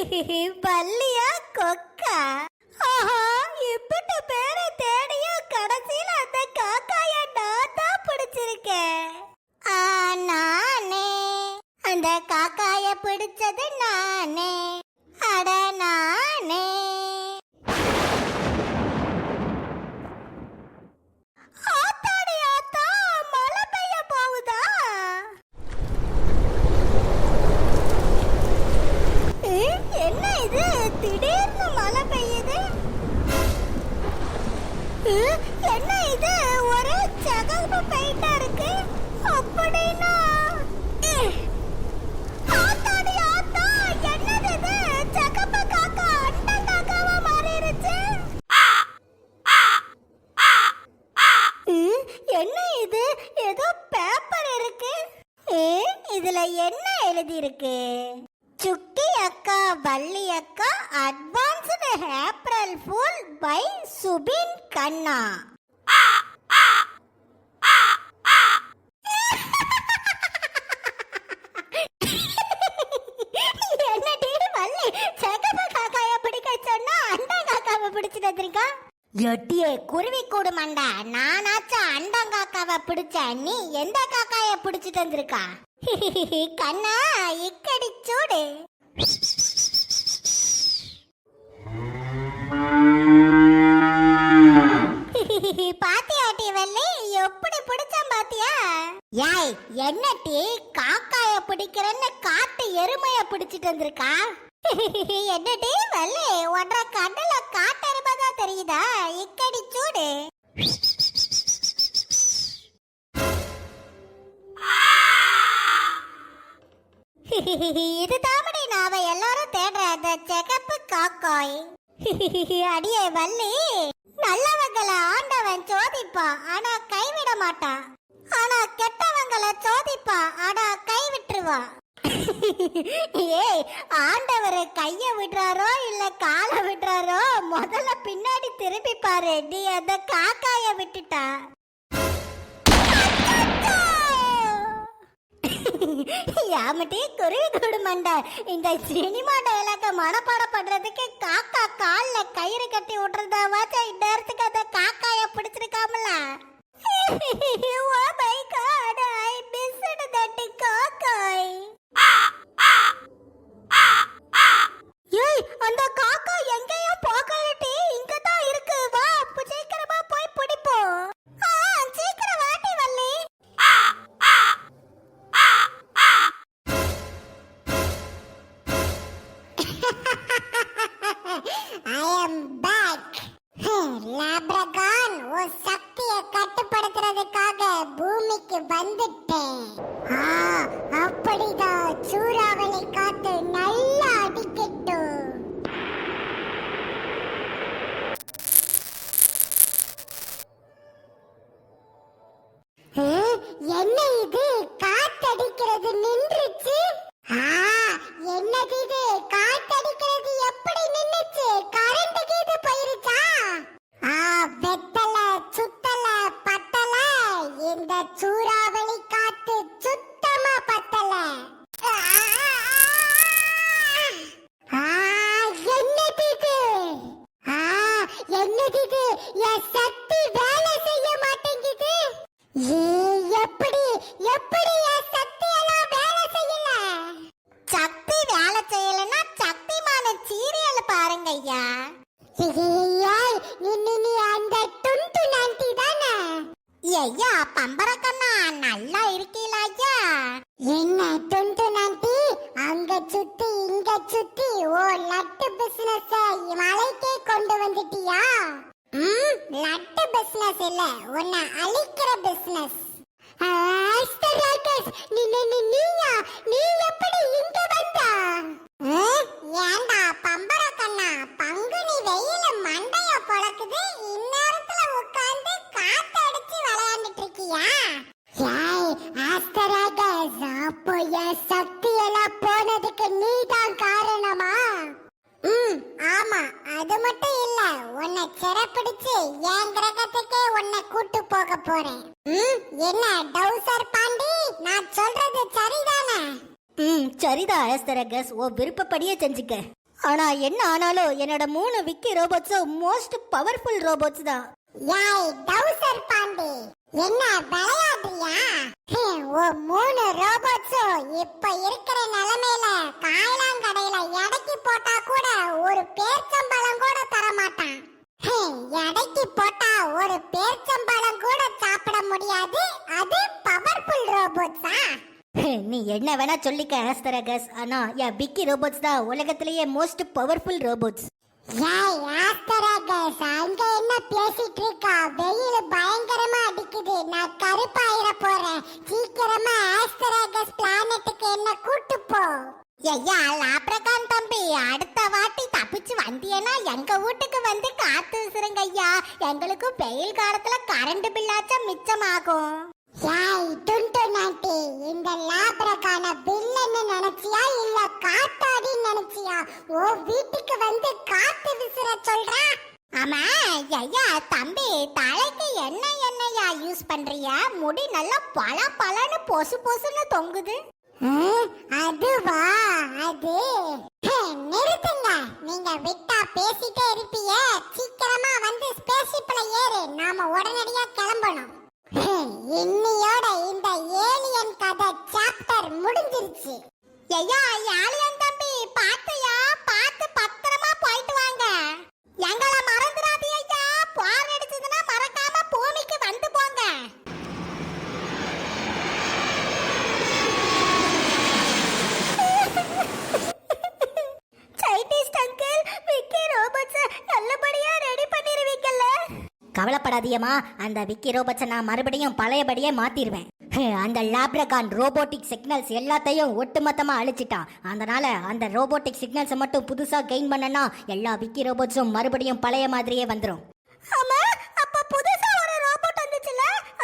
பல்லியா கொக்கா? ஆஹா இப்பட்ட பேரை தேடிய கடைசியில அந்த காக்காய நான் தான் பிடிச்சிருக்கேன். ஆ, நானே. அந்த காக்காய பிடிச்சது நானே அட நானே ஆத்தாடி ஆத்தா மழை பெய்ய போகுதா ஏ, என்ன இது திடீர்னு மழை பெய்யுது ஏ, என்ன இது ஒரே சகப்பு பெயிண்டா இருக்கு அப்படின்னா ஏ, ஆத்தாடி ஆத்தா என்னது இது சகப்பு காக்கா அண்டன் காக்காவா மாறிடுச்சு ஏ, என்ன இது ஏதோ பேப்பர் இருக்கு ஏ, இதுல என்ன எழுதியிருக்கு? சுக்கி அக்கா வள்ளி அக்கா advanced April full by Subin கண்ணா எட்டியே குருவி கூடு மண்டா நானாச்சும் அண்டா காக்காவை பிடிச்ச நீ எந்த காக்காய பிடிச்சிட்டு வந்திருக்கா? கண்ணா இக்கடி சூடு. பாத்தியாட்டி வள்ளி எப்படி பிடிச்சான் பாத்தியா? யாய் என்ன டீ? காக்காய பிடிக்கிறேன்னு காட்டு எருமைய பிடிச்சிட்டு வந்திருக்கா? என்ன டீ வள்ளி? ஒன்றரை கண்ணுல காட்டெருமை தான் தெரியுதா? இக்கடி சூடு. இது தாமடி நாவ எல்லாரும் தேடுற அந்த செகப்பு காக்காய். அடியே வள்ளி நல்லவங்கள ஆண்டவன் சோதிப்பா ஆனா கைவிட மாட்டான் ஆனா கெட்டவங்கள சோதிப்பா ஆனா கை விட்டுருவா ஏய் ஆண்டவர் கைய விடுறாரோ இல்ல காலை விடுறாரோ முதல்ல பின்னாடி திரும்பி பாரு நீ அந்த காக்காய விட்டுட்டா. யாமட்டி குருவி கூடு மண்டை இந்த சினிமா டயலாக மனப்பாடம் பண்றதுக்கு காக்கா கால்ல கயிறு கட்டி விட்டுறதாவாச்சும் இந்த நேரத்துக்கு அந்த காக்காய பிடிச்சிருக்காமல? ஓ my god I am back leprechaun oh சக்தியை கட்டுப்படுத்துறதுக்காக பூமிக்கு வந்துட்டேன். ஆ அப்படிதான் சூறாவளி காத்து நல்லா அடிக்கட்டும். என்ன இது? காத்தடிக்கிறது நின்று ஆ, என்னது இது காத்தடிக்கிறது எப்படி நின்னுச்சு கரண்ட் கீது போயிருச்சா ஆ வெத்தல சுத்தல பத்தல இந்த சூறாவளி காத்து சுத்தமா பத்தல ஆ, ஆ, என்னது இது ஆ, என்னது இது என் சக்தி வேலை செய்ய மாட்டேங்குது ஏ, எப்படி எப்படி என் சக்தி எல்லாம் வேலை செய்யல சக்தி வேலை செய்யலன்னா சக்திமான சீரியல் பாருங்க ஐயா நீ அந்த டுண்டு நான்டி தானே? ஐயா பம்பரக்கண்ணா நல்லா இருக்கீங்களா ஐயா என்ன டுண்டு நான்டி அங்க சுத்தி இங்க சுத்தி ஓ லட்டு பிசினஸ் மலைக்கே கொண்டு வந்துட்டியா? ம் லட்டு பிசினஸ் இல்ல உன்னை அழிக்கிற பிசினஸ் நீ நீ நீயா? சக்தி எல்லாம் போனதுக்கு நீதான் காரணமா? ம் ஆமா அது மட்டும் இல்ல. உன்னை சிறப்பிடிச்சு என் கிரகத்துக்கே உன்னை கூட்டு போக போறேன். ம் என்ன டவுசர் பாண்டி? நான் சொல்றது சரிதானே? ம் சரிதான் ஆஸ்தரகஸ் ஓ விருப்பப்படியே செஞ்சுக்க. ஆனா என்ன ஆனாலும் என்னோட மூணு விக்கி ரோபோட்ஸும் மோஸ்ட் பவர்ஃபுல் ரோபோட்ஸ் தான். யாய் டவுசர் பாண்டி. என்ன விளையாடுறியா? ஹம், மூணு ரோபோட்ஸும் இப்ப இருக்கிற நிலைமையில காயலாங்கடையில எடைக்கு போட்டா கூட ஒரு பேர்ச்சம்பழம் கூட தர மாட்டான் எடைக்கு போட்டா ஒரு பேர்ச்சம்பழம் கூட சாப்பிட முடியாது? அது பவர்ஃபுல் ரோபோட்ஸா நீ என்ன வேணா சொல்லிக்க ஆஸ்தரகஸ். ஆனா என் விக்கி ரோபோட்ஸ் தான் உலகத்திலேயே மோஸ்ட் பவர்ஃபுல் ரோபோட்ஸ் அங்க என்ன பேசிட்டு இருக்கா? வெயில் பயங்கரமா அடிக்குது. நான் கருப்பாயிர போறேன். சீக்கிரமா ஆஸ்தராகஸ் பிளானட்டுக்கு என்ன கூட்டு போ. ஐயா லாப்ரகான் தம்பி அடுத்த வாட்டி தப்பிச்சு வந்தியனா எங்க வீட்டுக்கு வந்து காத்து விசுருங்க ஐயா. எங்களுக்கு வெயில் காலத்துல கரண்ட் பில்லாச்சும் மிச்சமாகும். ஏய் டுண்டு நாட்டி இந்த லாப்ரகான பில்லன்னு நினைச்சியா இல்ல ஓ வீட்டுக்கு வந்து காத்து விசிற சொல்றா? ஆமா ஐயா தம்பி தலைக்கு என்ன எண்ணெயா யூஸ் பண்றியா முடி நல்லா பல பலன்னு பொசு பொசுன்னு தொங்குது. அதுவா? அது. நிறுத்துங்க. நீங்க விட்டா பேசிட்டே இருப்பீங்க. சீக்கிரமா வந்து ஸ்பேஸ்ஷிப்ல ஏறு. நாம உடனடியா கிளம்பணும். இன்னியோட இந்த ஏலியன் கதை சாப்டர் முடிஞ்சிருச்சு. ஐயா ஏலியன் எங்கள மறந்துடாதீ ஐயா. போர் அடிச்சதுன்னா மறக்காம பூமிக்கு வந்து போங்க. சைனீஸ் அங்கிள் விக்கி ரோபோட்ஸ் நல்லபடியா ரெடி பண்ணிருவீங்கல்ல. கவலைப்படாதியம்மா அந்த விக்கி ரோபோட்ஸை நான் மறுபடியும் பழையபடியே மாத்திருவேன். அந்த லாப்ரகான் ரோபோட்டிக் சிக்னல்ஸ் எல்லாத்தையும் ஒட்டுமொத்தமா அழிச்சிட்டான். அதனால அந்த ரோபோட்டிக் சிக்னல்ஸை மட்டும் புதுசா கெயின் பண்ணனா எல்லா விக்கி ரோபோட்ஸும் மறுபடியும் பழைய மாதிரியே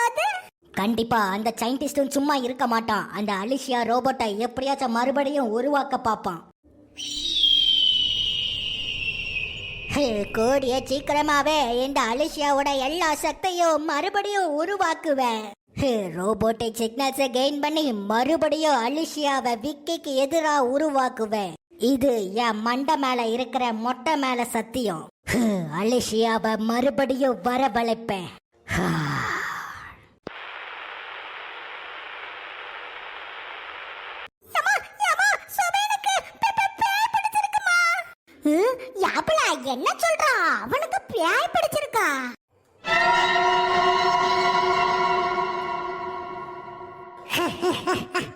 அது? கண்டிப்பா அந்த சயின்டிஸ்டும் சும்மா இருக்க மாட்டான். அந்த அலிஷியா ரோபோட்டை எப்படியாச்சும் மறுபடியும் உருவாக்க பார்ப்பான். கூடிய சீக்கிரமாவே இந்த அலிஷியாவோட எல்லா சக்தியும் மறுபடியும் உருவாக்குவேன். ஹே, ரோபோட்டிக் சிக்னல்ஸை கெயின் பண்ணி மறுபடியும் அலிஷியாவை விக்கிக்கு எதிரா உருவாக்குவேன். இது என் மண்டை மேல இருக்கிற மொட்டை மேல சத்தியம். ஹே, அலிஷியாவை மறுபடியும் வரவழைப்பேன். என்ன சொல்றா? அவனுக்கு பியாய் பிடிச்சிருக்கா.